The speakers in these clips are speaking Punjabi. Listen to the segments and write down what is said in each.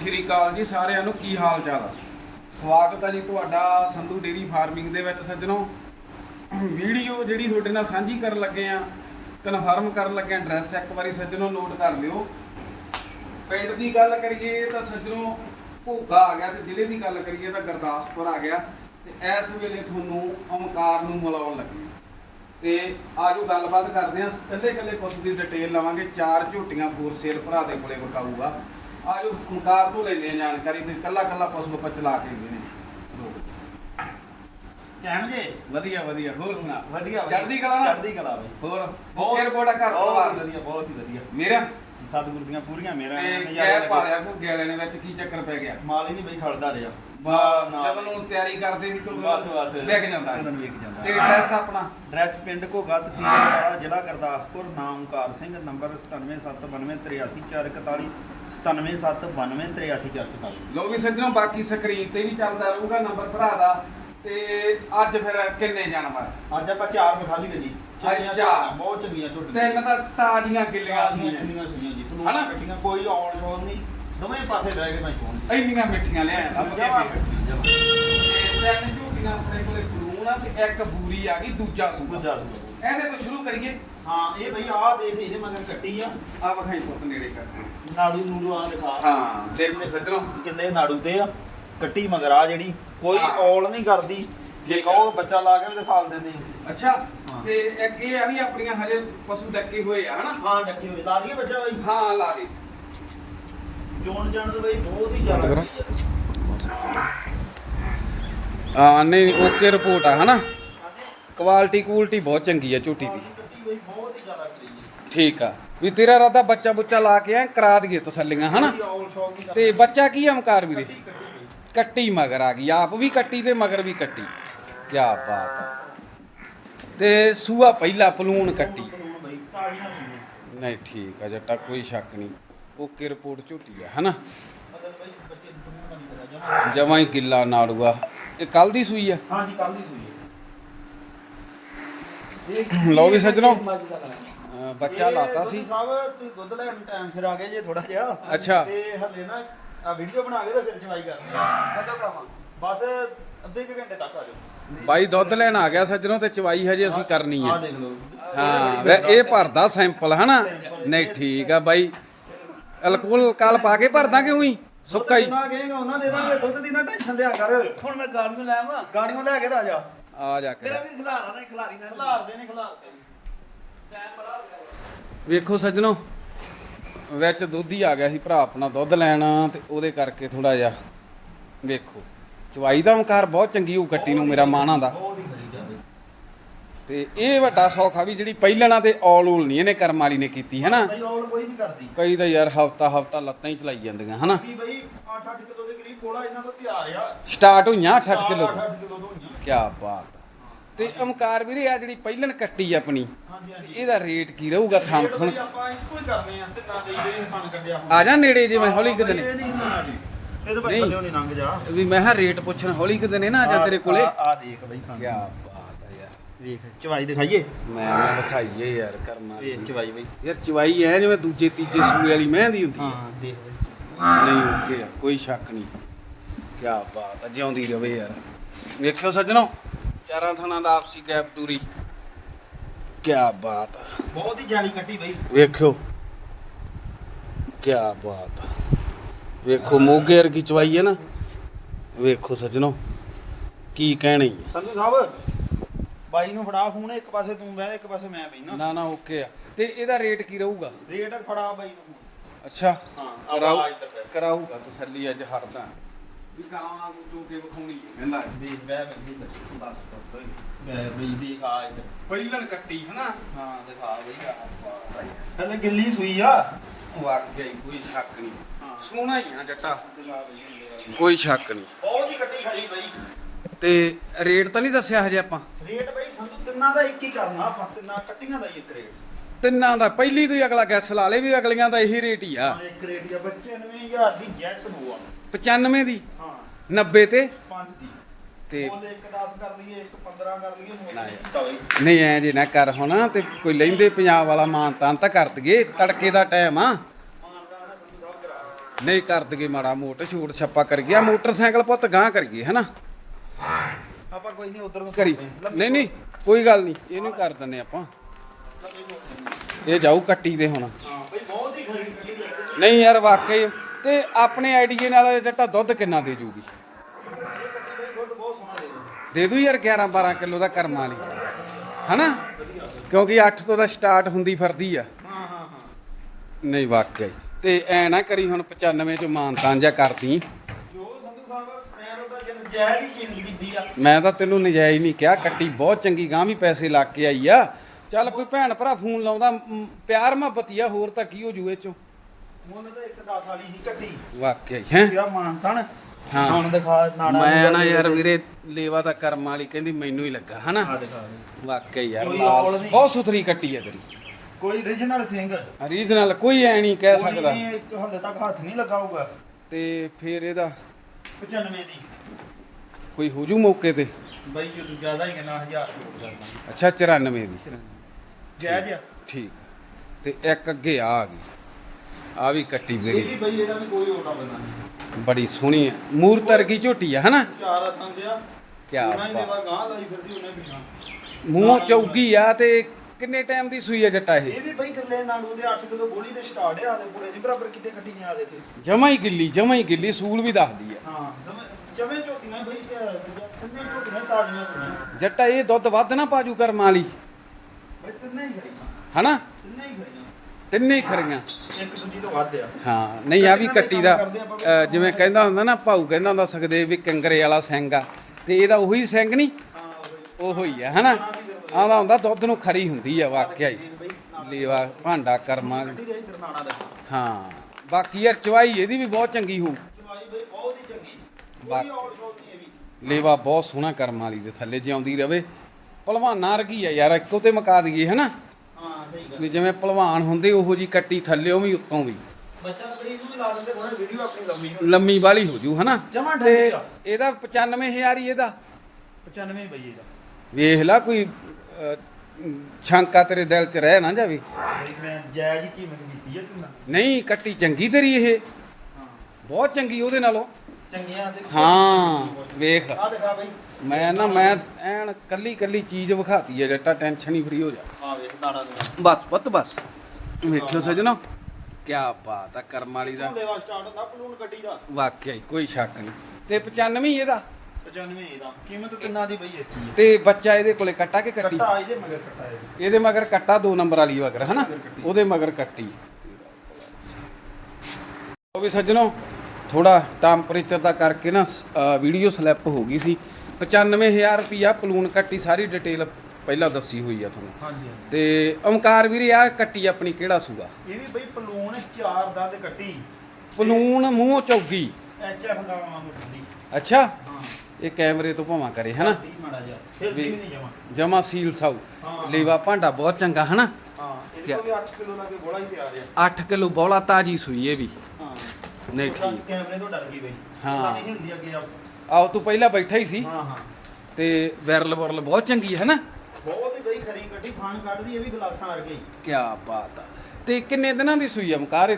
ਸਤਿ ਸ਼੍ਰੀ ਅਕਾਲ ਜੀ ਸਾਰਿਆਂ ਨੂੰ ਕੀ ਹਾਲ ਚਾਲ ਆ? ਸਵਾਗਤ ਹੈ ਜੀ ਤੁਹਾਡਾ ਸੰਧੂ ਡੇਰੀ ਫਾਰਮਿੰਗ ਦੇ ਵਿੱਚ ਸੱਜਣੋ। ਵੀਡੀਓ ਜਿਹੜੀ ਤੁਹਾਡੇ ਨਾਲ ਸਾਂਝੀ ਕਰਨ ਲੱਗੇ ਆ, ਕਨਫਰਮ ਕਰਨ ਲੱਗੇ ਆ, ਐਡਰੈਸ ਇੱਕ ਵਾਰੀ ਸੱਜਣੋ ਨੋਟ ਕਰ ਲਿਓ। ਪਿੰਡ ਦੀ ਗੱਲ ਕਰੀਏ ਤਾਂ ਸੱਜਣੋ, ਭੋਗਾ ਆ ਗਿਆ ਤੇ ਜ਼ਿਲ੍ਹੇ ਦੀ ਗੱਲ ਕਰੀਏ ਤਾਂ ਗੁਰਦਾਸਪੁਰ ਆ ਗਿਆ ਤੇ ਇਸ ਵੇਲੇ ਤੁਹਾਨੂੰ ਓਮਕਾਰ ਨੂੰ ਮਿਲਾਉਣ ਲੱਗੇ ਆ। ਤੇ ਆਜੋ ਗੱਲਬਾਤ ਕਰਦੇ ਆ ਕੱਲੇ ਕੱਲੇ ਪਸ਼ੂ ਦੀ ਡਿਟੇਲ ਲਵਾਂਗੇ, ਚਾਰ ਝੋਟੀਆਂ ਫੋਰ ਸੇਲ ਭਰਾ ਦੇ ਕੋਲੇ ਵਿਕਾਊਗਾ। ਆਜੋ ਓਮਕਾਰ ਤੋਂ ਲੈਂਦੇ ਆ ਜਾਣਕਾਰੀ ਤੇ ਕੱਲਾ ਕੱਲਾ ਪਸ਼ੂ ਆਪਾਂ ਚਲਾ ਕੇ ਗਏ ਨੇ ਕਹਿਣ ਜੇ? ਵਧੀਆ ਵਧੀਆ ਹੋਰ ਸੁਣਾ? ਵਧੀਆ ਚੜ੍ਹਦੀ ਕਲਾ ਨਾ? ਚੜ੍ਹਦੀ ਕਲਾ ਬਈ। ਹੋਰ? ਬਹੁਤ ਰਿਪੋਰਟਾ ਘਰ ਬਹੁਤ ਪਰਿਵਾਰ। ਵਧੀਆ ਬਹੁਤ ਹੀ ਵਧੀਆ। ਮੇਰਾ? ਸਤਿਗੁਰ ਦੀਆਂ ਪੂਰੀਆਂ ਮੇਰਾ ਤੇ ਕਹਿ ਪਾਲਿਆ ਕੋ ਗੈਲੇ ਦੇ ਵਿੱਚ ਕੀ ਚੱਕਰ ਪੈ ਗਿਆ? ਮਾਲ ਹੀ ਨਹੀਂ ਬਈ ਖੜਦਾ ਰਿਹਾ। ਨਾ। ਜਦੋਂ ਨੂੰ ਤਿਆਰੀ ਕਰਦੇ ਸੀ ਤੋਂ ਬਸ ਬਸ। ਲੈ ਕੇ ਜਾਂਦਾ। ਵਿਕ ਜਾਂਦਾ। ਤੇ ਐਡਰੈਸ ਆਪਣਾ? ਡਰੈਸ ਪਿੰਡ ਘੋਗਾ ਤਹਿਸੀਲ ਬਟਾਲਾ ਜ਼ਿਲ੍ਹਾ ਗੁਰਦਾਸਪੁਰ ਨਾਮ ਓਮਕਾਰ ਸਿੰਘ ਨੰਬਰ 9779283441 9779283441 ਲੋ ਵੀ ਸੱਜਣੋ ਬਾਕੀ ਸਕਰੀਨ ਤੇ ਵੀ ਚੱਲਦਾ ਰਹੂਗਾ ਨੰਬਰ ਭਰਾ ਦਾ। ਤੇ ਅੱਜ ਫਿਰ ਕਿੰਨੇ ਜਾਨਵਰ? ਅੱਜ ਆਪਾਂ ਚਾਰ ਵਿਖਾ ਲਈ ਜੀ। ਚੰਗੀਆਂ। ਝੋਟੀਆਂ, ਬਹੁਤ ਚੰਗੀਆਂ ਝੋਟੀਆਂ ਤਿੰਨ ਤਾਂ ਤਾਜ਼ੀਆਂ ਗਿੱਲੀਆਂ ਕਾਸੀਆਂ ਸੀ ਚੰਗੀਆਂ ਸੁਣੀਆਂ ਜੀ। ਹਨਾ? ਹਨਾ ਗੱਡੀਆਂ ਕੋਈ ਆਉਣ ਸ਼ੋਣ ਨਹੀਂ। ਦੋਵੇਂ ਪਾਸੇ ਬਹਿ ਕੇ ਮੈਂ ਚੋਣ ਇੰਨੀਆਂ ਮਿੱਠੀਆਂ ਲਿਆ ਲੱਭ ਕੇ ਜਮਾਂ। ਤੇ ਤਿੰਨ ਝੂਟੀਆਂ ਆਪਣੇ ਕੋਲੇ ਬਲੂਨ ਆ ਤੇ ਇੱਕ ਬੂਰੀ ਆ ਗਈ ਦੂਜਾ ਸੂਆ। ਦੂਜਾ ਸੂਆ। ਇਹਦੇ ਤੋਂ ਸ਼ੁਰੂ ਕਰੀਏ। ਹਾਂ ਇਹ ਬਈ ਆਹ ਦੇਖ ਇਹਦੇ ਮਗਰ ਕੱਟੀ ਆ। ਆ ਵਿਖਾਈ ਪੁੱਤ ਨੇੜੇ ਕਰਕੇ ਨਾੜੂ ਨੂੜੂ ਆ ਦਿਖਾ। ਹਾਂ ਦੇਖੋ ਸੱਜਣੋ। ਕਿੰਨੇ ਨਾੜੂ ਤੇ ਆ। ਕੱਟੀ ਮਗਰ ਆ ਜਿਹੜੀ। ਕੋਈ ਹਾਂ। ਔਲ ਨਹੀਂ ਕਰਦੀ। ਜੇ ਕਹੋ ਬੱਚਾ ਲਾ ਕੇ ਵੀ ਦਿਖਾ ਦਿੰਦੇ ਅੱਛਾ ਹਾਂ। ਤੇ ਇੱਕ ਇਹ ਆ ਵੀ ਆਪਣੀਆਂ ਹਜੇ ਪਸ਼ੂ ਡੱਕੇ ਹੋਏ ਆ ਹਨਾ? ਹਾਂ ਡੱਕੇ ਹੋਏ। ਲਾ ਦਈਏ ਬੱਚਾ ਬਈ। ਹਾਂ ਲਾ ਦੇ। ਜੋਣ ਜਾਣ ਤੋਂ ਬਈ ਬਹੁਤ ਹੀ ਜ਼ਿਆਦਾ ਕਰੋ। ਕੱਟੀ ਆ। ਆ ਨਹੀਂ ਓਕੇ ਰਿਪੋਰਟ ਆ ਹਨਾ? ਕੁਆਲਿਟੀ ਕੁਆਲਿਟੀ ਬਹੁਤ ਚੰਗੀ ਆ ਝੋਟੀ ਦੀ। ਬਹੁਤ ਹੀ ਜ਼ਿਆਦਾ। ਠੀਕ ਆ। ਵੀ ਤੇਰਾ ਰਾਦਾ ਬੱਚਾ ਬੁੱਚਾ ਲਾ ਕੇ ਐ ਕਰਾ ਦਈਏ ਤਸੱਲੀਆਂ ਹਨਾ? ਸ਼ੌਕ ਤੇ ਬੱਚਾ ਕੀ ਹਮਕਾਰ ਵੀਰੇ? ਕੱਟੀ ਕੱਟੀ ਬਈ ਕੱਟੀ ਮਗਰ ਆ ਗਈ। ਆਪ ਵੀ ਕੱਟੀ ਤੇ ਮਗਰ ਵੀ ਕੱਟੀ। ਕੀ ਬਾਤ ਆ। ਤੇ ਸੂਆ ਪਹਿਲਾ ਪਲੂਣ ਕੱਟੀ। ਬਈ ਨਹੀਂ ਠੀਕ ਆ ਜੱਟਾ ਕੋਈ ਸ਼ੱਕ ਨਹੀਂ। ਓਕੇ ਰਿਪੋਰਟ ਝੋਟੀ ਆ ਹਨਾ? ਅਦਰ ਬਈ ਬੱਚੇ ਨੂੰ ਤਾਂ ਨਹੀਂ ਪਤਾ ਜਮਾ ਜਮਾਂ ਹੀ ਗਿੱਲਾ ਨਾੜੂਆ। ਇਹ ਕੱਲ ਦੀ ਸੂਈ ਆ? ਹਾਂ ਜੀ ਕੱਲ ਦੀ ਸੂਈ ਲਓ ਵੀ ਸੱਜਣੋ। ਬੱਚਾ ਲਾਤਾ ਸੀ। ਸਾਹਿਬ ਤੁਸੀਂ ਦੁੱਧ ਲੈਣ ਟਾਈਮ ਸਿਰ ਆ ਗਏ ਜੇ ਥੋੜਾ ਜਿਹਾ। ਅੱਛਾ। ਤੇ ਹੱਲੇ ਨਾ ਆ ਵੀਡੀਓ ਬਣਾ ਕੇ ਤੇ ਫਿਰ ਚਵਾਈ ਕਰਨੀ ਆ ਕਦੋਂ ਕਰਾਵਾਂ ਬਸ ਅੱਧੇ ਕੁ ਘੰਟੇ ਤੱਕ ਆ ਜਾਓ। ਬਾਈ ਦੁੱਧ ਲੈਣ ਆ ਗਿਆ ਸੱਜਣੋ ਤੇ ਚਵਾਈ ਹਜੇ ਅਸੀਂ ਕਰਨੀ ਆ। ਆ ਦੇਖ ਲਓ। ਹਾਂ ਵੇ ਇਹ ਭਰਦਾ ਸੈਂਪਲ ਹਨਾ? ਨਹੀਂ ਠੀਕ ਆ ਬਾਈ। ਅਲਕੋਹਲ ਕਾਲ ਪਾ ਕੇ ਭਰਦਾ ਕਿ ਉਹੀ ਸੁੱਕਾ ਹੀ ਨਾ ਕਹੇਗਾ ਉਹਨਾਂ ਦੇ ਦਾਂਗੇ ਦੁੱਧ ਦੀ ਨਾ ਟੈਨਸ਼ਨ ਲਿਆ ਕਰ। ਹੁਣ ਮੈਂ ਗਾੜੀ ਨੂੰ ਲੈ ਆਵਾਂ। ਗਾੜੀਆਂ ਲੈ ਕੇ ਤਾਂ ਆ ਜਾ। ਆ ਜਾ ਕੇ। ਮੇਰਾ ਵੀ ਖਿਲਾਰਾ ਨਾ ਖਿਲਾਰੀ ਨਾ ਖਲਾਰਦੇ ਨੇ ਖਲਾਰਦੇ ਟਾਈਮ ਬੜਾ ਹੋ ਗਿਆ ਵੇਖੋ ਸੱਜਣੋ ਵਿੱਚ ਦੁੱਧ ਹੀ ਆ ਗਿਆ ਸੀ ਭਰਾ ਆਪਣਾ ਦੁੱਧ ਲੈਣ ਤੇ ਉਹਦੇ ਕਰਕੇ ਥੋੜਾ ਜਿਹਾ ਵੇਖੋ। ਚਵਾਈ ਦਾ ਹੰਕਾਰ ਬਹੁਤ ਚੰਗੀ ਉਹ ਕੱਟੀ ਨੂੰ ਮੇਰਾ ਮਾਣਾ ਦਾ। ਹੀ ਤੇ ਇਹ ਵੱਡਾ ਸੌਖ ਆ ਵੀ ਜਿਹੜੀ ਪਹਿਲਣਾ ਤੇ ਔਲ ਊਲ ਨਹੀਂ ਇਹਨੇ ਕਰਮ ਵਾਲੀ ਨੇ ਕੀਤੀ ਹੈ ਨਾ ਬਈ ਔਲ ਕੋਈ ਨਹੀਂ ਕਰਦੀ। ਕਈ ਤਾਂ ਯਾਰ ਹਫਤਾ ਹਫਤਾ ਲੱਤਾਂ ਹੀ ਚਲਾਈ ਜਾਂਦੀਆਂ ਹਨਾ? ਕੀ ਬਈ 8-8 ਕਿਲੋ ਦੇ ਕਰੀਬ ਕੋਲਾ ਇਹਨਾਂ ਦਾ ਤਿਆਰ ਆ। ਸਟਾਰਟ ਹੋਈਆਂ 8-8 ਕਿਲੋ 8 ਕਿਲੋ ਤੋਂ ਹੋਈਆਂ। ਕੀ ਬਾਤ ਆ। ਤੇ ਓਮਕਾਰ ਵੀਰੇ ਆ ਜਿਹੜੀ ਪਹਿਲਣ ਕੱਟੀ ਆਪਣੀ ਹਾਂਜੀ ਤੇ ਹਾਂਜੀ। ਇਹਦਾ ਰੇਟ ਕੀ ਰਹੂਗਾ ਥਣ ਰੇਟ ਥਣ ਬਈ ਆਪਾਂ ਇੱਕੋ ਹੀ ਕਰਨੇ ਆ ਤੇ ਨਾ ਦੇਈਦੇ ਥਣ ਕੱਢਿਆ ਹੁਣ ਆ ਜਾ ਨੇੜੇ ਜੇ ਮੈਂ ਹੌਲੀ ਕਿਤੇ ਇਹ ਨੇ ਨਹੀਂ ਨਾ ਜੀ। ਇਹ ਤਾਂ ਨਹੀਂ। ਭਾਈ ਬੰਦੇ ਨਹੀਂ ਲੰਘ ਜਾ। ਵੀ ਮੈਂ ਹਾਂ ਰੇਟ ਪੁੱਛਣ ਹੌਲੀ ਕਿਤੇ ਨੇ ਨਾ ਆ ਜਾ ਤੇਰੇ ਕੋਲੇ। ਆ ਦੇਖ ਬਈ ਥਣ ਕੀ ਬਾਤ ਆ ਯਾਰ। ਵੇਖ ਚਵਾਈ ਦਿਖਾਈਏ? ਮੈਂ ਵਿਖਾਈਏ ਯਾਰ ਕਰਮਾਂ ਵੇਖ ਚਵਾਈ ਬਈ। ਯਾਰ ਚਵਾਈ ਐ ਜਿਵੇਂ ਦੂਜੇ ਤੀਜੇ ਸੂਏ ਵਾਲੀ ਮਹਿੰਦੀ ਹੁੰਦੀ ਹੈ। ਹਾਂ ਦੇਖ। ਬਈ ਨਹੀਂ ਓਕੇ ਆ ਕੋਈ ਸ਼ੱਕ ਨਹੀਂ। ਕੀ ਬਾਤ ਆ ਜਿਉਂਦੀ ਰਵੇ ਯਾਰ। ਵੇਖਿਓ ਸੱਜਣੋ ਚਾਰਾਂ ਥਾਣਾ ਦਾ ਆਪਸੀ ਗੈਪ ਦੂਰੀ। ਕੀ ਬਾਤ। ਆ ਬਹੁਤ ਹੀ ਜਾਲੀ ਕੱਟੀ ਬਈ। ਵੇਖਿਓ। ਕੀ ਬਾਤ। ਆ ਵੇਖੋ ਮੋਗੇ ਵਰਗੀ ਚਵਾਈ ਹੈ ਨਾ। ਵੇਖੋ ਸੱਜਣੋ ਕੀ ਕਹਿਣੀ ਹੈ। ਸੰਧੂ ਸਾਹਿਬ ਬਾਈ ਨੂੰ ਫੜਾ ਫੋਨ ਇੱਕ ਪਾਸੇ ਤੂੰ ਬਹਿ ਇੱਕ ਪਾਸੇ ਮੈਂ ਬੈਣਾ ਨਾ ਨਾ ਓਕੇ ਆ। ਤੇ ਇਹਦਾ ਰੇਟ ਕੀ ਰਹੂਗਾ? ਰੇਟ ਫੜਾ ਬਾਈ ਨੂੰ। ਅੱਛਾ। ਹਾਂ ਕਰਾਊ ਆਵਾਜ਼ ਇੱਧਰ ਪੈ ਕਰਾਊਗਾ ਤਸੱਲੀ ਅੱਜ ਹਰਦਾ ਵੀ ਗਾਵਾਂ ਨੂੰ ਚੋ ਕੇ ਵਿਖਾਉਣੀ ਹੈ ਕਹਿੰਦਾ ਦੇਖ ਬਹਿ ਬਈ ਇੱਧਰ ਬਸ ਕਰਦਾ ਹੀ ਬਹਿ ਬਈ ਦੇਖ ਆ ਇੱਧਰ ਪਹਿਲਣ ਕੱਟੀ ਹਨਾ? ਹਾਂ ਦਿਖਾ ਬਈ ਆ ਹਲੇ ਗਿੱਲੀ ਸੂਈ ਆ। ਵਾਕਿਆ ਹੀ ਕੋਈ ਸ਼ੱਕ ਨਹੀਂ। ਹਾਂ। ਸੋਹਣਾ ਹੀ ਆ ਜੱਟਾ। ਦਿਖਾ ਬਈ ਕੋਈ ਸ਼ੱਕ ਨਹੀਂ। ਬਹੁਤ ਹੀ ਕੱਟੀ ਖਰੀ ਬਈ? ਤੇ ਰੇਟ ਤਾਂ ਨਹੀਂ ਦੱਸਿਆ ਹਜੇ ਆਪਾਂ? ਰੇਟ ਬਈ ਸੰਧੂ ਤਿੰਨਾਂ ਦਾ ਇੱਕ ਹੀ ਕਰਨਾ ਆਪਾਂ ਤਿੰਨਾਂ ਕੱਟੀਆਂ ਦਾ ਹੀ ਇੱਕ ਰੇਟ। ਤਿੰਨਾਂ ਦਾ ਪਹਿਲੀ ਤੋਂ ਹੀ ਅਗਲਾ ਗੈਸ ਲਾ ਲੇ ਵੀ ਅਗਲੀਆਂ ਦਾ ਇਹੀ ਰੇਟ ਹੀ ਆ। ਹਾਂ ਇੱਕ ਰੇਟ ਆ 95000 ਦੀ ਜੈਸ ਬੂਆ 95 ਦੀ? ਹਾਂ। 90 ਤੇ? 5 ਦੀ। ਤੇ ਬੋਲ ਇੱਕ 10 ਕਰ ਲਈਏ ਇੱਕ 15 ਕਰ ਲਈਏ ਨਾ ਮੋਟੀ। ਤਾਂ ਨਹੀਂ ਐ ਜੇ ਨਾ ਕਰ ਹੁਣ ਤੇ ਕੋਈ ਲੈਂਦੇ ਪੰਜਾਬ ਵਾਲਾ ਮਾਨ ਤਾਨ ਤਾਂ ਕਰ ਦਈਏ ਤੜਕੇ ਦਾ ਟਾਈਮ ਆ। ਕਰਾ ਨਹੀਂ ਕਰ ਦਗੇ ਮਾੜਾ ਮੋਟਾ ਛੂਟ ਛੱਪਾ ਕਰ ਗਿਆ ਮੋਟਰਸਾਈਕਲ ਪੁੱਤ ਗਾਂ ਕਰੀਏ ਹਨਾ? ਆਪਾਂ ਕੋਈ ਨਹੀਂ ਉਧਰ ਨੂੰ ਕਰੀ। ਨਹੀਂ ਨਹੀਂ ਕੋਈ ਗੱਲ ਨਹੀਂ ਇਹਨੂੰ ਕਰ ਦਿੰਨੇ ਆਪਾਂ। ਇਹ ਜਾਊ ਕੱਟੀ ਦੇ ਹੁਣ। ਹਾਂ ਬਈ ਬਹੁਤ ਹੀ ਖਰੀ ਕੱਟੀ ਹੈ। ਨਹੀਂ ਯਾਰ ਵਾਕਈ। ਤੇ ਆਪਣੇ ਆਈਡੀਏ ਨਾਲ ਜੱਟਾ ਦੁੱਧ ਕਿੰਨਾ ਦੇ ਜੂਗੀ? ਦੇ ਦੇ ਯਾਰ 11 12 ਕਿਲੋ ਦਾ ਕਰਮਾਂ ਵਾਲੀ। ਹਨਾ? ਕਿਉਂਕਿ 8 ਤੋਂ ਦਾ ਸਟਾਰਟ ਹੁੰਦੀ ਫਿਰਦੀ ਆ। ਹਾਂ ਹਾਂ ਹਾਂ। ਨਹੀਂ ਵਾਕਈ। ਤੇ ਐ ਨਾ ਕਰੀ ਹੁਣ 95 ਚ ਮਾਨਤਾਂ ਜਾਂ ਕਰਦੀ ਤਾਂ ਮੈਂ ਤਾਂ ਤੈਨੂੰ ਨਜਾਇਜ਼ ਨਹੀਂ ਕਿਹਾ ਕੱਟੀ ਬਹੁਤ ਚੰਗੀ ਗਾਂ ਵੀ ਪੈਸੇ ਲਾ ਕੇ ਆਈ ਆ। ਚੱਲ ਕੋਈ ਭੈਣ ਭਰਾ ਫੋਨ ਲਾਉਂਦਾ ਮ, ਪਿਆਰ ਮੁਹੱਬਤ ਹੀ ਆ ਹੋਰ ਤਾਂ ਕੀ ਹੋ ਜੂ ਇਹ ਚੋਂ? ਹੁਣ ਤਾਂ ਇੱਕ 10 ਵਾਲੀ ਹੀ ਕੱਟੀ ਵਾਕਈ ਹੈ ਯਾ ਮਾਨਤਨ ਹਾਂ। ਹੁਣ ਦਿਖਾ ਨਾੜਾ ਮੈਂ ਨਾ ਯਾਰ ਵੀਰੇ ਲੇਵਾ ਤਾਂ ਕਰਮ ਵਾਲੀ ਕਹਿੰਦੀ ਮੈਨੂੰ ਹੀ ਲੱਗਾ ਹਨਾ? ਆ ਦਿਖਾ ਦੇ। ਵਾਕਈ ਯਾਰ ਕੋਈ ਲਾਲ- ਔਲ ਨਹੀਂ। ਬਹੁਤ ਸੁਥਰੀ ਕੱਟੀ ਆ ਤੇਰੀ। ਕੋਈ origignal ਸਿੰਘ। ਰੀਜਨਲ ਕੋਈ ਐ ਨਹੀਂ ਕਹਿ ਕੋਈ ਸਕਦਾ। ਨਹੀਂ, ਇੱਕ ਹਲੇ ਤੱਕ ਹੱਥ ਨਹੀਂ ਲਗਾਊਗਾ। ਤੇ ਫਿਰ ਇਹਦਾ 95 ਦੀ। ਕੋਈ ਹੋ ਜੂ ਮੌਕੇ ਤੇ? ਬਈ ਤੂੰ ਜ਼ਿਆਦਾ ਹੀ ਕਹਿੰਦਾ 1000 ਰੁਪਏ ਕਰਦਾ ਅੱਛਾ 94 ਦੀ। ਜਾਇਜ਼ ਆ। ਠੀਕ। ਤੇ ਇੱਕ ਅੱਗੇ ਆ ਆ ਗਈ। ਆ ਵੀ ਕੱਟੀ ਇਹ ਵੀ ਬਈ ਇਹਦਾ ਵੀ ਕੋਈ ਓਟਾ ਬੰਦਾ ਨਹੀਂ। ਬੜੀ ਸੋਹਣੀ ਹੈ ਮੂਰਤ ਵਰਗੀ ਝੋਟੀ ਆ ਹਨਾ? ਚਾਰ ਹੱਥਾਂ ਦੇ ਆ। ਕਿਆ ਉਹਨਾਂ ਹੀ ਬਾਤ। ਦੇਵਾ ਗਾਂ ਲਾਈ ਫਿਰਦੀ ਉਹਨੇ ਪਿਛਾਂ ਮੂੰਹ ਚੌਗੀ ਆ ਤੇ ਕਿੰਨੇ ਟਾਈਮ ਦੀ ਸੂਈ ਆ ਜੱਟਾ ਇਹ? ਇਹ ਵੀ ਬਈ ਗੱਲੇ ਨਾਲ ਉਹਦੇ 8 ਕਿਲੋ ਬੋਲੀ ਤੇ ਸਟਾਰਟ ਆ ਦੇ ਪੂਰੇ ਦੀ ਬਰਾਬਰ ਕਿਤੇ ਕੱਟੀ ਨਹੀਂ ਆ ਦੇ ਤੇ। ਜਮਾ ਹੀ ਗਿੱਲੀ ਜਮਾ ਹੀ ਗਿੱਲੀ ਸੂਲ ਵੀ ਦੱਸਦੀ ਆ। ਹਾਂ ਜਮੇ- ਜਮੇ ਝੋਟੀਆਂ ਬਈ ਤੇ ਝੋਟੀਆਂ ਸੁਣੀਆਂ ਜੱਟਾ ਇਹ ਦੁੱਧ ਵੱਧ ਨਾ ਪਾਜੂ ਕਰਮਾਂ ਵਾਲੀ। ਬਈ ਤਿੰਨੇ ਹੀ ਖਰੀਆਂ। ਹਨਾ? ਤਿੰਨੇ ਹੀ ਖਰੀਆਂ। ਤਿੰਨੇ ਹੀ ਖਰੀਆਂ। ਇੱਕ ਦੂਜੀ ਤੋਂ ਵੱਧ ਆ। ਹਾਂ ਨਹੀਂ ਆ ਵੀ ਕੱਟੀ ਦਾ ਅ, ਜਿਵੇਂ ਕਹਿੰਦਾ ਹੁੰਦਾ ਨਾ ਭਾਊ ਕਹਿੰਦਾ ਹੁੰਦਾ ਸੁਖਦੇਵ ਵੀ ਕੰਗਰੇ ਵਾਲਾ ਸਿੰਘ ਆ। ਤੇ ਇਹਦਾ ਉਹੀ ਸਿੰਘ ਨਹੀਂ ਉਹੋ ਹੀ ਆ ਹਨਾ? ਆਉਂਦਾ ਹੁੰਦਾ ਦੁੱਧ ਨੂੰ ਖਰੀ ਹੁੰਦੀ ਆ ਵਾਕਿਆ ਹੀ। ਲੇਵਾ ਭਾਂਡਾ ਕਰਮਾਂ। ਦਾ ਹਾਂ ਬਾਕੀ ਯਾਰ ਚਵਾਈ ਇਹਦੀ ਵੀ ਬਹੁਤ ਚੰਗੀ ਹੋਊ। ਜਵਾਈ ਬਈ ਬਹੁਤ ਹੀ ਚੰਗੀ। ਬਾ- ਕੋਈ ਔਰ ਸ਼ੌਕ ਨਹੀਂ ਇਹ ਵੀ ਲੇਵਾ ਬਹੁਤ ਸੋਹਣਾ ਕਰਮਾਂ ਵਾਲੀ ਦੇ ਥੱਲੇ ਜਿਉਂਦੀ ਰਵੇ। ਭਲਵਾਨਾਂ ਵਰਗੀ ਆ ਯਾਰ ਇੱਕੋ ਤੇ ਮਕਾ ਦਈਏ ਹਨਾ? ਹਾਂ ਸਹੀ ਗੱਲ। ਵੀ ਜਿਵੇਂ ਭਲਵਾਨ ਹੁੰਦੇ ਉਹੋ ਜੀ ਕੱਟੀ ਥੱਲਿਓਂ ਵੀ ਉੱਤੋਂ ਵੀ। ਬੱਚਾ ਇਹਨੂੰ ਵੀ ਲਾ ਦਿੰਦੇ ਕੋਣ ਵੀਡੀਓ ਆਪਣੀ ਲੰਮੀ ਹੋ ਲੰਮੀ ਵਾਲੀ ਹੋ ਜੂ ਹਨਾ? ਜਮਾਂ ਤੇ ਆ। ਇਹਦਾ 95000 ਹੀ ਇਹਦਾ। 95 ਬਈ ਇਹਦਾ। ਵੇਖ ਲਾ ਕੋਈ ਅ, ਸ਼ੰਕਾ ਤੇਰੇ ਦਿਲ 'ਚ ਰਹਿ ਨਾ ਜਾਵੇ। ਬਈ ਮੈਂ ਜਾਇਜ਼ ਹੀ ਕੀਮਤ ਕੀਤੀ ਹੈ ਤੂੰ ਨਹੀਂ ਕੱਟੀ ਚੰਗੀ ਤੇਰੀ ਇਹ। ਹਾਂ। ਬਹੁਤ ਚੰਗੀ ਉਹਦੇ ਨਾਲੋਂ। ਚੰਗੀਆਂ ਤੇ ਹਾਂ ਵੇਖ। ਆ ਦਿਖਾ ਬਈ। ਮੈਂ ਨਾ ਮੈਂ ਐਨ ਕੱਲੀ ਕੱਲੀ ਚੀਜ਼ ਵਿਖਾਤੀ ਹੈ ਜੱਟਾ ਟੈਨਸ਼ਨ ਹੀ ਫਰੀ ਹੋ ਜਾ। ਆ ਵੇਖ ਬਸ ਪੁੱਤ ਬਸ। ਵੇਖਿਓ ਸਜਣੋ ਕੀ ਬਾਤ ਆ ਕਰਮ ਵਾਲੀ ਦਾ। ਲੈਵਾ ਸਟਾਰਟ ਹੁੰਦਾ ਪਲੂਨ ਗੱਡੀ ਦਾ। ਵਾਕਿਆ ਹੀ ਕੋਈ ਸ਼ੱਕ ਨਹੀਂ। ਤੇ 95 ਹੀ ਇਹਦਾ? 95 ਇਹਦਾ। ਕੀਮਤ ਕਿੰਨਾ ਦੀ ਬਈ ਇੱਕੀ ਹੈ? ਤੇ ਬੱਚਾ ਇਹਦੇ ਕੋਲੇ ਕੱਟਾ ਕਿ ਕੱਟੀ? ਕੱਟਾ ਇਹਦੇ ਮਗਰ ਕੱਟਾ ਹੈ ਇਹਦੇ ਮਗਰ ਕੱਟਾ ਦੋ ਨੰਬਰ ਵਾਲੀ ਮਗਰ ਹਨਾ। ਉਹਦੇ ਮਗਰ ਕੱਟੀ। ਉਹ ਵੀ ਸੱਜਣੋ ਥੋੜਾ ਟੈਂਪਰੇਚਰ ਦਾ ਕਰਕੇ ਨਾ ਵੀਡੀਓ ਸਲਿੱਪ ਹੋ ਗਈ ਸੀ। 95000 ਰੁਪਿਆ ਪਲੂਨ ਕੱਟੀ ਸਾਰੀ ਡਿਟੇਲ ਪਹਿਲਾਂ ਦੱਸੀ ਹੋਈ ਆ ਤੁਹਾਨੂੰ। ਹਾਂਜੀ ਤੇ ਓਮਕਾਰ ਵੀਰੇ ਆ ਕੱਟੀ ਆਪਣੀ ਕਿਹੜਾ ਸੂਆ? ਇਹ ਵੀ ਬਈ ਪਲੂਨ ਚਾਰ ਦੰਦ ਕੱਟੀ। ਪਲੂਨ ਮੂੰਹ ਚੌਗੀ। ਐਚ ਐਫ ਗਾਵਾਂ ਵਾਂਗੂ ਕੱਢੀ ਅੱਛਾ। ਇਹ ਕੈਮਰੇ ਤੋਂ ਭਾਵਾਂ ਕਰੇ ਹਨਾ? ਦੀ ਦੀ ਜਮਾ। ਸੀਲ ਸਾਊ। ਲੇਵਾ ਭਾਂਡਾ ਬਹੁਤ ਚੰਗਾ ਹਨਾ? ਹਾਂ? ਇਹ ਵੀ 8 ਕਿਲੋ ਲਾ ਕੇ ਬੋਲਾ ਹੀ ਤਿਆਰ ਆ। 8 ਕਿਲੋ ਬੌਲਾ ਤਾਜੀ ਸੂਈ ਇਹ ਵੀ। ਹਾਂ। ਨਹੀਂ ਠੀਕ। ਕੈਮਰੇ ਤੋਂ ਡਰ ਗਈ ਬਈ। ਹਾਂ। ਨਹੀਂ ਹਿਲਦੀ ਅੱਗੇ ਆ ਆਓ ਤੂੰ ਪਹਿਲਾਂ ਬੈਠਾ ਹੀ ਸੀ। ਹਾਂ ਹਾਂ। ਤੇ ਵਿਰਲ ਵਰਲ ਬਹੁਤ ਚੰਗੀ ਹੈ ਨਾ ਬਹੁਤ ਹੀ ਬਈ ਖਰੀ ਕੱਢੀ ਖਾਣ ਕੱਢਦੀ ਇਹ ਵੀ ਗਲਾਸਾਂ ਵਰ ਗਈ ਕੀ ਬਾਤ ਆ। ਤੇ ਕਿੰਨੇ ਦਿਨਾਂ ਦੀ ਸੂਈ ਆ ਮਕਾਰ?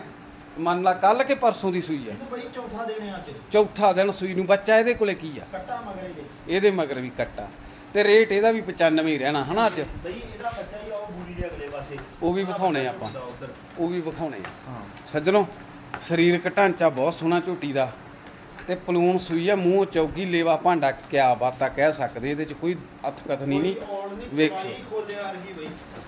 ਮੰਨ ਲਾ ਕੱਲ ਕੇ ਪਰਸੋਂ ਦੀ ਸੂਈ ਆ? ਬਈ ਚੌਥਾ ਦੇਣੇ ਅੱਜ। ਚੌਥਾ ਦਿਨ ਸੂਈ ਨੂੰ ਬੱਚਾ ਇਹਦੇ ਕੋਲੇ ਕੀ ਆ? ਕੱਟਾ ਮਗਰ ਇਹਦੇ। ਇਹਦੇ ਮਗਰ ਵੀ ਕੱਟਾ। ਤੇ ਰੇਟ ਇਹਦਾ ਵੀ 95 ਹੀ ਰਹਿਣਾ ਹਨਾ ਅੱਜ? ਬਈ ਇਹਦਾ ਬੱਚਾ ਹੀ ਆ ਉਹ ਬੂਰੀ ਦੇ ਅਗਲੇ ਪਾਸੇ। ਉਹ ਵੀ ਵਿਖਾਉਣੇ ਆਪਾਂ। ਹੁੰਦਾ। ਉਹ ਵੀ ਵਿਖਾਉਣੇ ਆ। ਹਾਂ। ਸੱਜਣੋ ਸਰੀਰਕ ਢਾਂਚਾ ਬਹੁਤ ਸੋਹਣਾ ਝੋਟੀ ਦਾ ਤੇ ਪਲੂਣ ਸੂਈ ਆ ਮੂੰਹ ਚੌਗੀ ਲੇਵਾ ਭਾਂਡਾ ਕਿਆ ਬਾਤਾਂ ਕਹਿ ਸਕਦੇ ਇਹਦੇ ਚ ਕੋਈ ਅਥ ਕਥਨੀ ਨਹੀਂ ਵੇਖੋ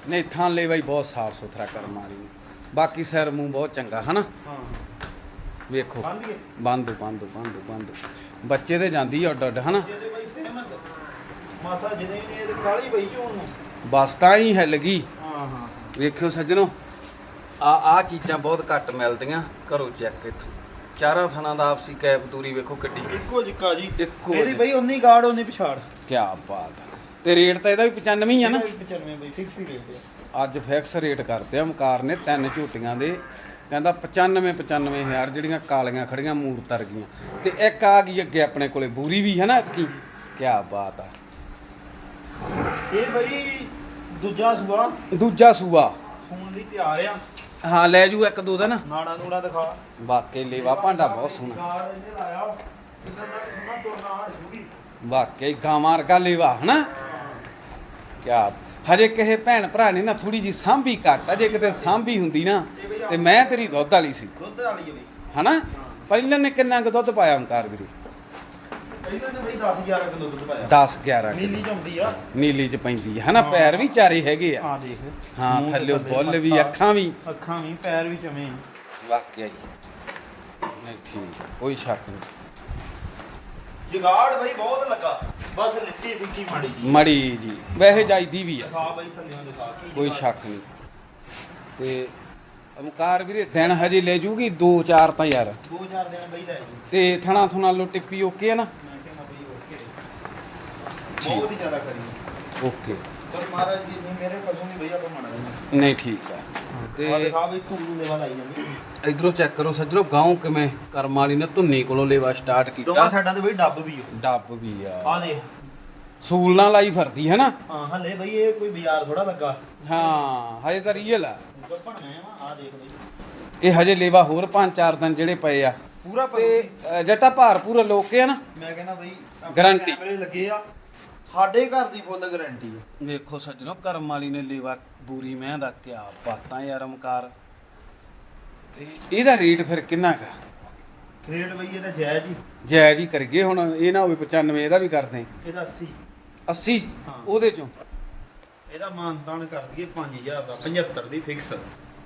ਨਹੀਂ ਥਾਂ ਲੇਵਾ ਹੀ ਬਹੁਤ ਸਾਫ਼ ਸੁਥਰਾ ਕਰਮ ਵਾਲੀ ਨੂੰ। ਬਾਕੀ ਸਿਰ ਮੂੰਹ ਬਹੁਤ ਚੰਗਾ ਹਨਾ? ਹਾਂ ਵੇਖੋ। ਬੰਦ ਬੰਦ ਬੰਦ ਬੰਦ ਬੱਚੇ ਤੇ ਜਾਂਦੀ ਆ ਅੱਡ ਅੱਡ ਹਨਾ ਮਾਸਾ ਜਿਹਦੇ ਵੀ ਇਹ ਕਾਲੀ ਬਈ ਝੋਣ ਨੂੰ। ਬਸ ਤਾਂ ਹੀ ਹਿੱਲ ਗਈ। ਹਾਂ ਹਾਂ। ਵੇਖਿਓ ਸੱਜਣੋ। ਆ ਆ ਚੀਜ਼ਾਂ ਬਹੁਤ ਘੱਟ ਮਿਲਦੀਆਂ ਕਰੋ ਚੈੱਕ ਇੱਥੋਂ। ਚਾਰਾਂ ਥਣਾਂ ਦਾ ਆਪਸੀ ਕੈਪ ਦੂਰੀ ਵੇਖੋ ਕਿੱਡੀ। ਇੱਕੋ ਜਿੱਕਾ ਜੀ ਇੱਕੋ ਇਹਦੀ। ਬਈ ਉਨੀ ਗਾੜ ਉਨੀ ਪਿਛਾੜ। ਕੀ ਬਾਤ ਆ। ਤੇ ਰੇਟ ਤਾਂ ਇਹਦਾ ਵੀ 95 ਹੀ ਆ ਨਾ। 95 ਬਈ ਫਿਕਸ ਹੀ ਰੇਟ ਹੈ ਅੱਜ ਫਿਕਸ ਰੇਟ ਕਰਤੇ ਆ ਮਕਾਰ ਨੇ ਤਿੰਨ ਝੂਟੀਆਂ ਦੇ। ਕਹਿੰਦਾ 95 95000 ਜਿਹੜੀਆਂ ਕਾਲੀਆਂ ਖੜੀਆਂ ਮੂਰਤ ਗਈਆਂ। ਤੇ ਇੱਕ ਆ ਗਈ ਅੱਗੇ ਆਪਣੇ ਕੋਲੇ ਬੂਰੀ ਵੀ ਹੈ ਨਾ ਇਤਕੀ ਕੀ ਬਾਤ ਆ। ਇਹ ਬਈ ਦੂਜਾ ਸੂਆ। ਦੂਜਾ ਸੂਆ। ਸੂਣ ਲਈ ਤਿਆਰ ਆ। ਹਾਂ ਲੈ ਜੂ ਇੱਕ ਦੋ ਦਿਨ। ਨਾੜਾ ਨੂੜਾ ਦਿਖਾ। ਵਾਕਈ ਲੇਵਾ ਭਾਂਡਾ ਬਹੁਤ ਸੋਹਣਾ। ਇਹਨੇ ਲਾਇਆ ਦਾ ਤੁਰਨਾ ਜੂਗੀ ਵਾਕਈ ਗਾਵਾਂ ਵਰਗਾ ਲੇਵਾ ਹਨਾ? ਕਿਆ? ਹਜੇ ਕਿਸੇ ਭੈਣ ਭਰਾ ਨੇ ਨਾ ਥੋੜੀ ਜੀ ਸਾਂਭੀ ਘੱਟ ਅਜੇ ਕਿਤੇ ਸਾਂਭੀ ਹੁੰਦੀ ਨਾ ਤੇ ਮੈਂ ਤੇਰੀ ਦੁੱਧ ਵਾਲੀ ਸੀ। ਦੁੱਧ ਵਾਲੀ ਬਈ। ਹਨਾ? ਪਹਿਲਾਂ ਨੇ ਕਿੰਨਾ ਕੁ ਦੁੱਧ ਪਾਇਆ ਓਮਕਾਰ ਵੀਰੇ? ਪਹਿਲਾਂ ਤਾਂ ਬਈ 10 11 ਕਿਲੋ ਦੁੱਧ ਪਾਇਆ। 10 11 ਨੀਲੀ ਜੰਮਦੀ ਆ। ਨੀਲੀ ਚ ਪੈਂਦੀ ਹੈ ਹਨਾ ਪੈਰ ਵੀ ਚਾਰੇ ਹੈਗੇ ਆ। ਹਾਂ ਦੇਖ। ਹਾਂ ਮੂੰਹ ਤੇ ਥੱਲੇ ਥੱਲੇ ਬੁੱਲ ਵੀ ਅੱਖਾਂ ਵੀ। ਅੱਖਾਂ ਵੀ ਪੈਰ ਵੀ ਚਵੇਂ ਵਾਕਿਆ ਜੀ। ਨਹੀਂ ਠੀਕ ਆ, ਕੋਈ ਸ਼ੱਕ ਨਹੀਂ। ਜਗਾੜ ਬਈ ਬਹੁਤ ਲੱਗਾ। ਬਸ ਲੱਸੀ ਫਿੱਕੀ ਮਾੜੀ ਜੀ। ਮੜੀ ਜੀ। ਵੈਸੇ ਜਾਈਦੀ ਵੀ ਆ। ਦਿਖਾ ਬਈ ਥੱਲੇ ਦਿਖਾ। ਕੀ ਕੋਈ ਜੁਗਾੜ? ਸ਼ੱਕ ਨਹੀਂ। ਤੇ ਓਮਕਾਰ ਵੀਰੇ ਦਿਨ ਹਜੇ ਲੈ ਜੂਗੀ? 2-4 ਤਾਂ ਯਾਰ। ਦੋ ਚਾਰ ਦਿਨ ਬਈ ਲੈ ਜੀ। ਤੇ ਥਣਾ ਥੁਣਾ ਲੋ ਟਿੱਪੀ ਓਕੇ ਆ ਨਾ। ਠੀਕ। ਬਹੁਤ ਹੀ ਜ਼ਿਆਦਾ ਕਰੀ। ਓਕੇ। ਪਰ ਮਹਾਰਾਜ ਦੀ ਨਹੀਂ ਮੇਰੇ ਪਸ਼ੂ ਨਹੀਂ ਬਈ ਆਪਾਂ ਮਣਾ ਨਹੀਂ ਠੀਕ ਆ। ਤੇ ਦਿਖਾ ਬਈ ਧੂੜੂ ਲੈਵਾ ਲਾਈ ਜਾਂਦੀ। ਇਧਰੋਂ ਚੈੱਕ ਕਰੋ ਸੱਜਣੋ ਗਾਉਂ ਕਿਵੇਂ? ਕਰਮ ਵਾਲੀ ਨੇ ਧੁੰਨੀ ਕੋਲੋਂ ਲੇਵਾ ਸਟਾਰਟ ਦੋਵਾਂ ਕੀਤਾ ਸਾਈਡਾਂ ਤੇ ਬਈ ਡੱਬ ਵੀ ਆ। ਡੱਬ ਵੀ ਆ। ਆ ਦੇਖ। ਸੂਲ ਨਾਲ ਲਾਈ ਫਰਦੀ ਹੈ ਨਾ? ਹਾਂ ਹਲੇ ਬਈ ਇਹ ਕੋਈ ਬਾਜ਼ਾਰ ਥੋੜਾ ਲੱਗਾ। ਹਾਂ ਹਜੇ ਤਾਂ ਰੀਅਲ ਆ। ਦੇਖ ਬਈ। ਇਹ ਹਜੇ ਲੇਵਾ ਹੋਰ 5-4 ਦਿਨ ਜਿਹੜੇ ਪਏ ਆ। ਪੂਰਾ ਤੇ ਜੱਟਾ ਭਾਰ ਪੂਰਾ ਲੋਕੇ ਆ ਨਾ? ਮੈਂ ਕਹਿੰਦਾ ਬਈ Guarantee। ਕੈਮਰੇ ਲੱਗੇ ਆ। ਸਾਡੇ ਘਰ ਦੀ ਫੁੱਲ ਗਾਰੰਟੀ ਆ ਵੇਖੋ ਸੱਜਣੋ ਕਰਮ ਵਾਲੀ ਨੇ ਲੇਵਾ ਬੂਰੀ ਮੈਂ ਦਾ ਕਿਆ ਬਾਤਾਂ ਯਾਰ ਓਮਕਾਰ ਤੇ ਇਹਦਾ ਰੇਟ ਫਿਰ ਕਿੰਨਾ ਕਾ ਰੇਟ ਬਈ ਇਹਦਾ ਜਾਇਜ਼ ਹੀ। ਜਾਇਜ਼ ਹੀ ਕਰਗੇ ਹੁਣ ਇਹ ਨਾ ਹੋਵੇ 95 ਇਹਦਾ ਵੀ ਕਰਦੇ ਇਹਦਾ 80 80 ਹਾਂ। ਉਹਦੇ ਚੋਂ? ਇਹਦਾ ਮਾਨਤਾਨ ਕਰ ਦਈਏ 5000 ਦਾ 75 ਦੀ ਫਿਕਸ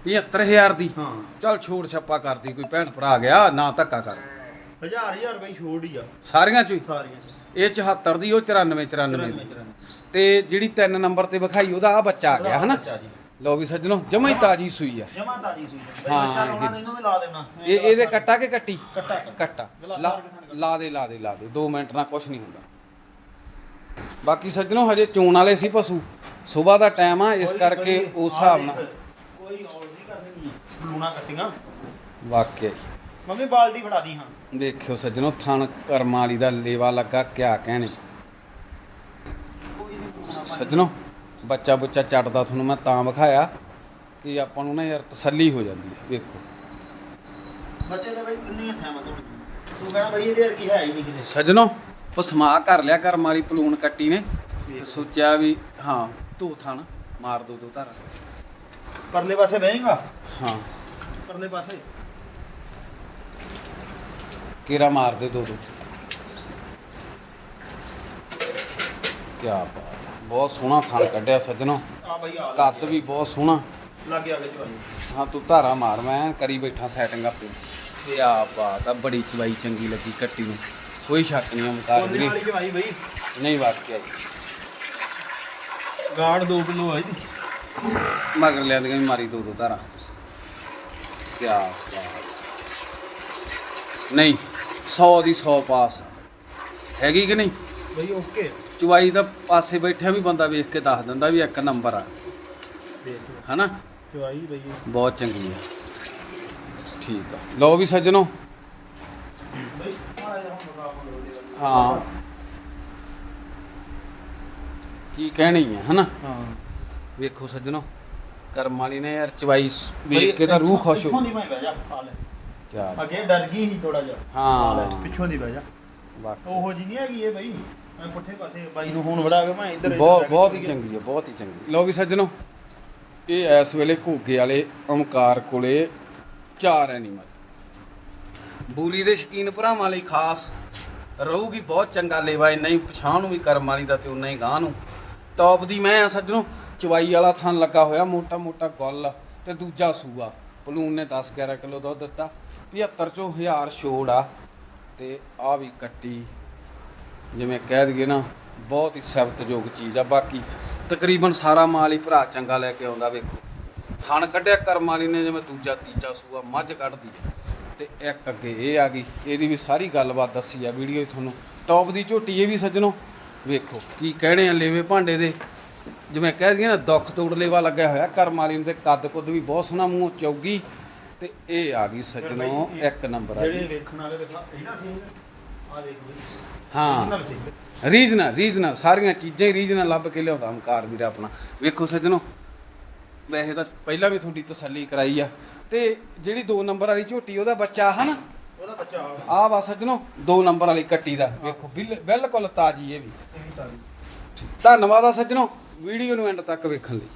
75000 ਦੀ? ਹਾਂ। ਚੱਲ ਛੋੜ ਛੱਪਾ ਕਰਦੀ ਕੋਈ ਭੈਣ ਭਰਾ ਗਿਆ ਨਾ ਧੱਕਾ ਕਰ। ਹਜ਼ਾਰ ਹਜ਼ਾਰ ਬਈ ਛੋੜ ਹੀ ਆ। ਸਾਰੀਆਂ ਚੋਂ ਹੀ? ਸਾਰੀਆਂ ਇਹ 74 ਦੀ ਉਹ 94 94 ਦੀ। 94 ਤੇ ਜਿਹੜੀ 3 ਨੰਬਰ ਤੇ ਵਿਖਾਈ ਉਹਦਾ ਆ ਬੱਚਾ ਆ ਗਿਆ ਹਨਾ? ਲਓ ਵੀ ਸੱਜਣੋ ਜਮਾ ਹੀ ਤਾਜੀ ਸੂਈ ਆ। ਜਮਾ ਤਾਜੀ ਸੂਈ ਹਾਂ, ਬੱਚਾ ਲਾਉਣਾ ਇਹਨੂੰ ਵੀ ਲਾ ਦੇਣਾ। ਇਹ ਇਹਦੇ ਕੱਟਾ ਕੇ ਕੱਟੀ? ਕੱਟਾ ਲਾ ਲਾ ਦੇ ਲਾ ਦੇ ਲਾ ਦੇ। 2 ਮਿੰਟ ਨਾਲ ਕੁਝ ਨਹੀਂ ਹੁੰਦਾ। ਬਾਕੀ ਸੱਜਣੋ ਹਜੇ ਚੋਣ ਵਾਲੇ ਸੀ ਪਸ਼ੂ। ਸਵੇਰ ਦਾ ਟਾਈਮ ਆ ਇਸ ਕਰਕੇ ਉਸ ਹਿਸਾਬ ਨਾਲ। ਕੋਈ ਔਲ ਨਹੀਂ ਕਰਨੀ। ਨਹੀਂ ਲੂਣਾ ਕੱਟੀਆਂ। ਵਾਕਿਆ ਮੰਮੀ ਬਾਲਟੀ ਫੜਾ ਦੀ ਹਾਂ। ਦੇਖਿਓ ਸੱਜਣੋ ਥਣ ਕਰਮਾਂ ਵਾਲੀ ਦਾ ਲੇਵਾ ਲੱਗਾ ਕਿਆ ਕਹਿਣੇ। ਸੱਜਣੋ ਬੱਚਾ ਬੁੱਚਾ ਚੱਟਦਾ ਤੁਹਾਨੂੰ ਮੈਂ ਤਾਂ ਵਿਖਾਇਆ ਕਿ ਆਪਾਂ ਨੂੰ ਨਾ ਯਾਰ ਤਸੱਲੀ ਹੋ ਜਾਂਦੀ ਹੈ ਵੇਖੋ। ਬੱਚੇ ਤਾਂ ਬਈ ਕਿੰਨੀ ਸਹਿਮਤ ਹੋਣੀ ਤੂੰ ਕਹਿਣਾ ਬਈ ਇਹਦੇ ਵਰਗੀ ਹੈ ਹੀ ਨਹੀਂ ਕਿਤੇ। ਸੱਜਣੋ ਪਸਮਾ ਕਰ ਲਿਆ ਕਰਮ ਵਾਲੀ ਪਲੂਣ ਕੱਟੀ ਨੇ। ਤੇ ਸੋਚਿਆ ਵੀ ਹਾਂ ਧੂ ਥਣ ਮਾਰ ਦੋ ਦੋ ਧਾਰਾ। ਪਰਲੇ ਪਾਸੇ ਬਹਿੇਗਾ ਹਾਂ। ਪਰਲੇ ਪਾਸੇ? ਕੇਰਾ ਮਾਰ ਦੇ ਦੋ ਦੋ। ਕਿਆ ਬਾਤ। ਬਹੁਤ ਸੋਹਣਾ ਥਣ ਕੱਢਿਆ ਸੱਜਣੋ। ਆ ਬਈ ਆ ਕੱਦ ਵੀ ਬਹੁਤ ਸੋਹਣਾ। ਲੱਗ ਗਿਆ ਵਿੱਚ ਭਾਈ ਹਾਂ ਤੂੰ ਧਾਰਾ ਮਾਰ ਮੈਂ ਕਰੀ ਬੈਠਾ ਸੈਟਿੰਗ ਆਪੇ ਕਿਆ ਬਾਤ ਆ ਬੜੀ ਚਵਾਈ ਚੰਗੀ ਲੱਗੀ ਕੱਟੀ ਨੂੰ। ਕੋਈ ਸ਼ੱਕ ਨਹੀਂ ਮੁਕਾਰ ਕੋਲੀ ਵੀਰੇ ਵਾਲੀ ਜਵਾਈ ਬਈ। ਨਹੀਂ ਵਾਕਿਆ ਗਾੜ 2 ਕਿਲੋ ਆ ਮਗਰ ਲਿਆਂਦੀਆਂ ਵੀ ਮਾਰੀ ਦੋ ਦੋ ਧਾਰਾ। ਕਿਆ ਬਾਤ। ਨਹੀਂ। 100 ਦੀ 100 ਪਾਸ। ਹੈਗੀ ਕਿ ਨਹੀਂ? ਬਈ ਓਕੇ। ਚਵਾਈ ਤਾਂ ਪਾਸੇ ਬੈਠਿਆ ਵੀ ਬੰਦਾ ਵੇਖ ਕੇ ਦੱਸ ਦਿੰਦਾ ਵੀ ਇੱਕ ਨੰਬਰ ਆ। ਦੇਖ ਹਨਾ? ਜਵਾਈ ਬਈ। ਬਹੁਤ ਚੰਗੀ ਆ। ਠੀਕ ਆ। ਲਓ ਵੀ ਸੱਜਣੋ। ਬਈ ਮਾੜਾ ਜਿਹਾ ਹੁਣ ਮੁਕਾਬਲਾ ਹੋ ਹਾਂ। ਕੀ ਕਹਿਣੀ ਆ ਹਨਾ? ਹਾਂ। ਵੇਖੋ ਸੱਜਣੋ ਕਰਮ ਵਾਲੀ ਨੇ ਯਾਰ ਚਵਾਈ ਵੇਖ ਕੇ ਤਾਂ ਰੂਹ ਖੁਸ਼ ਹੋ ਪਿੱਛੋਂ ਦੀ ਮੈਂ ਬਹਿ ਜਾ ਆ ਲੈ। ਕਿਆ? ਅੱਗੇ ਡਰ ਗਈ ਸੀ ਥੋੜਾ ਜਿਹਾ। ਹਾਂ। ਪਿੱਛੋਂ ਦੀ ਬਹਿ ਜਾ ਵਾਕਈ। ਉਹੋ ਜੀ ਨਹੀਂ ਹੈਗੀ ਇਹ ਬਈ। ਮੈਂ ਪੁੱਠੇ ਪਾਸੇ ਬਾਈ ਨੂੰ ਫੋਨ ਵੜਾ ਕੇ ਮੈਂ ਇੱਧਰ ਇੱਧਰ ਬਹੁਤ ਬਹੁਤ ਹੀ। ਚੰਗੀ ਹੈ ਬਹੁਤ ਹੀ ਚੰਗੀ। ਲਓ ਵੀ ਸੱਜਣੋ ਇਹ ਇਸ ਵੇਲੇ ਘੋਗੇ ਵਾਲੇ ਓਮਕਾਰ ਕੋਲੇ ਚਾਰ ਐਨੀਮਲ ਬੂਰੀ ਦੇ ਸ਼ਕੀਨ ਭਰਾਵਾਂ ਲਈ ਖਾਸ ਰਹੂਗੀ ਬਹੁਤ ਚੰਗਾ ਲੇਵਾ ਇੰਨਾ ਹੀ ਪਛਾਣ ਨੂੰ ਵੀ ਕਰਮ ਵਾਲੀ ਦਾ ਤੇ ਉਨਾ ਹੀ ਗਾਂ ਨੂੰ। ਟੌਪ ਦੀ ਮੈਂ ਆ ਸੱਜਣੋ ਚਵਾਈ ਵਾਲਾ ਥਣ ਲੱਗਾ ਹੋਇਆ ਮੋਟਾ ਮੋਟਾ ਗੁੱਲ ਤੇ ਦੂਜਾ ਸੂਆ। ਪਲੂਨ ਨੇ 10 11 ਕਿਲੋ ਦੁੱਧ ਦਿੱਤਾ। 75 ਚੋਂ 1000 ਛੋੜ ਆ ਤੇ ਆ ਵੀ ਕੱਟੀ। ਜਿਵੇਂ ਕਹਿ ਦਈਏ ਨਾ, ਬਹੁਤ ਹੀ ਸਿਫਤਯੋਗ ਚੀਜ਼ ਆ। ਬਾਕੀ ਤਕਰੀਬਨ ਸਾਰਾ ਮਾਲ ਹੀ ਭਰਾ ਚੰਗਾ ਲੈ ਕੇ ਆਉਂਦਾ, ਵੇਖੋ। ਥਣ ਕੱਢਿਆ ਕਰਮ ਵਾਲੀ ਨੇ, ਜਿਵੇਂ ਦੂਜਾ ਤੀਜਾ ਸੂਆ ਮੱਝ ਕੱਢਦੀ ਹੈ ਤੇ ਇੱਕ ਅੱਗੇ ਇਹ ਆ ਗਈ, ਇਹਦੀ ਵੀ ਸਾਰੀ ਗੱਲਬਾਤ ਦੱਸੀ ਆ ਵੀਡੀਓ 'ਚ ਤੁਹਾਨੂੰ। ਟੌਪ ਦੀ ਝੋਟੀ ਇਹ ਵੀ ਸੱਜਣੋ, ਵੇਖੋ ਕੀ ਕਹਿਣੇ ਆ ਲੇਵੇ ਭਾਂਡੇ ਦੇ। ਜਿਵੇਂ ਕਹਿ ਦਈਏ ਨਾ ਦੁੱਖ ਤੋੜ ਲੇਵਾ ਲੱਗਿਆ ਹੋਇਆ ਕਰਮ ਵਾਲੀ ਨੂੰ ਤੇ ਕੱਦ ਕੁੱਦ ਵੀ ਬਹੁਤ ਸੋਹਣਾ ਮੂੰਹ ਚੌਗੀ। ਤੇ ਇਹ ਆ ਗਈ ਸੱਜਣੋ ਇੱਕ ਨੰਬਰ ਆ ਜਿਹੜੇ ਗਈ। ਵੇਖਣ ਵਾਲੇ ਦੇਖਾ ਇਹਦਾ ਸੀ ਆ ਦੇਖ ਬਈ। ਹਾਂ। ਸੀ ਰੀਜਨਲ ਰੀਜਨਲ ਸਾਰੀਆਂ ਚੀਜ਼ਾਂ ਹੀ ਰੀਜਨਲ ਲੱਭ ਕੇ ਲਿਆਉਂਦਾ ਹਮਕਾਰ ਵੀਰ ਆਪਣਾ। ਵੇਖੋ ਸੱਜਣੋ ਵੈਸੇ ਤਾਂ ਪਹਿਲਾਂ ਵੀ ਤੁਹਾਡੀ ਤਸੱਲੀ ਕਰਾਈ ਆ। ਤੇ ਜਿਹੜੀ 2 ਨੰਬਰ ਵਾਲੀ ਝੋਟੀ ਉਹਦਾ ਬੱਚਾ ਹਨ? ਉਹਦਾ ਬੱਚਾ ਆ। ਆ ਵਾ ਸੱਜਣੋ 2 ਨੰਬਰ ਵਾਲੀ ਕੱਟੀ ਦਾ। ਵੇਖੋ ਬਿਲ- ਬਿਲਕੁਲ ਤਾਜੀ ਇਹ ਵੀ। ਇਹ ਵੀ ਤਾਜੀ। ਧੰਨਵਾਦ ਆ ਸੱਜਣੋ ਵੀਡੀਓ ਨੂੰ ਐਂਡ ਤੱਕ ਵੇਖਣ ਲਈ।